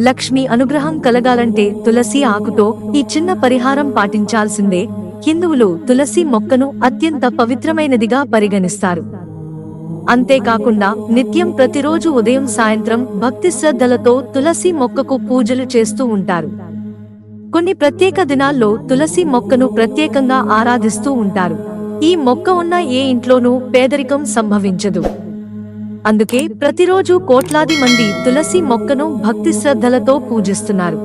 లక్ష్మి అనుగ్రహం కలగాలంటే తులసి ఆకుతో ఈ చిన్న పరిహారం పాటించాల్సిందే. హిందువులు తులసి మొక్కను అత్యంత పవిత్రమైనదిగా పరిగణిస్తారు. అంతేకాకుండా నిత్యం ప్రతిరోజు ఉదయం సాయంత్రం భక్తి శ్రద్ధలతో తులసి మొక్కకు పూజలు చేస్తూ ఉంటారు. కొన్ని ప్రత్యేక దినాల్లో తులసి మొక్కను ప్రత్యేకంగా ఆరాధిస్తూ ఉంటారు. ఈ మొక్క ఉన్న ఏ ఇంట్లోనూ పేదరికం సంభవించదు. అందుకే ప్రతిరోజు కోట్లాది మంది తులసి మొక్కను భక్తి శ్రద్ధలతో పూజిస్తున్నారు.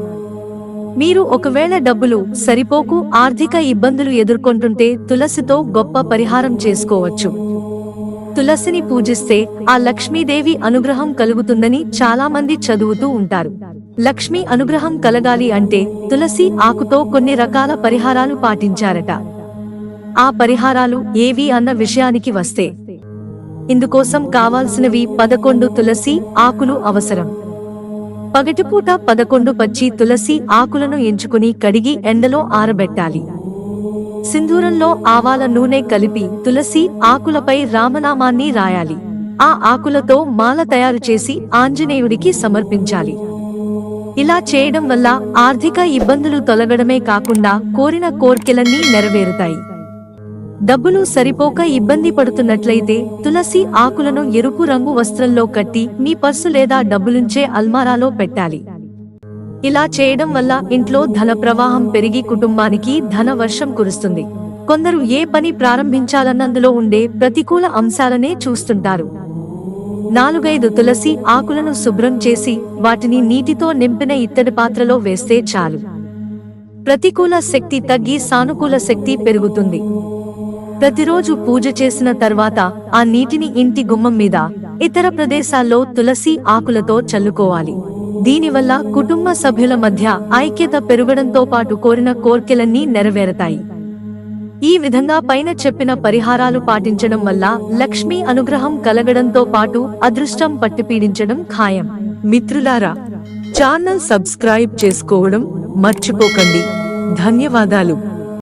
మీరు ఒకవేళ డబ్బులు సరిపోకు ఆర్థిక ఇబ్బందులు ఎదుర్కొంటుంటే తులసితో గొప్ప పరిహారం చేసుకోవచ్చు. తులసిని పూజిస్తే ఆ లక్ష్మీదేవి అనుగ్రహం కలుగుతుందని చాలా మంది చదువుతూ ఉంటారు. లక్ష్మి అనుగ్రహం కలగాలి అంటే తులసి ఆకుతో కొన్ని రకాల పరిహారాలు పాటించారట. ఆ పరిహారాలు ఏవి అన్న విషయానికి వస్తే ఇందుకోసం కావాల్సినవి పదకొండు తులసి ఆకులు అవసరం. పగటిపూట పదకొండు పచ్చి తులసి ఆకులను ఎంచుకుని కడిగి ఎండలో ఆరబెట్టాలి. సింధూరంలో ఆవాల నూనె కలిపి తులసి ఆకులపై రామనామాన్ని రాయాలి. ఆ ఆకులతో మాల తయారు చేసి ఆంజనేయుడికి సమర్పించాలి. ఇలా చేయడం వల్ల ఆర్థిక ఇబ్బందులు తొలగడమే కాకుండా కోరిన కోర్కెలన్నీ నెరవేరుతాయి. డబ్బులు సరిపోక ఇబ్బంది పడుతున్నట్లయితే తులసి ఆకులను ఎరుపు రంగు వస్త్రంలో కట్టి మీ పర్సు లేదా డబ్బులుంచే అల్మారాలో పెట్టాలి. ఇలా చేయడం వల్ల ఇంట్లో ధన ప్రవాహం పెరిగి కుటుంబానికి ధన వర్షం కురుస్తుంది. కొందరు ఏ పని ప్రారంభించాలన్నందులో ఉండే ప్రతికూల అంశాలనే చూస్తుంటారు. నాలుగైదు తులసి ఆకులను శుభ్రం చేసి వాటిని నీటితో నింపిన ఇత్తడి పాత్రలో వేస్తే చాలు. ప్రతికూల శక్తి తగ్గి సానుకూల శక్తి పెరుగుతుంది. ప్రతిరోజు పూజ చేసిన తర్వాత ఆ నీటిని ఇంటి గుమ్మం మీద ఇతర ప్రదేశాల్లో తులసి ఆకులతో చల్లుకోవాలి. దీనివల్ల కుటుంబ సభ్యుల మధ్య ఐక్యత పెరగడంతో పాటు కోరిన కోర్కెలన్నీ నెరవేరతాయి. ఈ విధంగా పైన చెప్పిన పరిహారాలు పాటించడం వల్ల లక్ష్మీ అనుగ్రహం కలగడంతో పాటు అదృష్టం పట్టిపీడించడం ఖాయం. మిత్రులారా ఛానల్ సబ్స్క్రైబ్ చేసుకోవడం మర్చిపోకండి. ధన్యవాదాలు.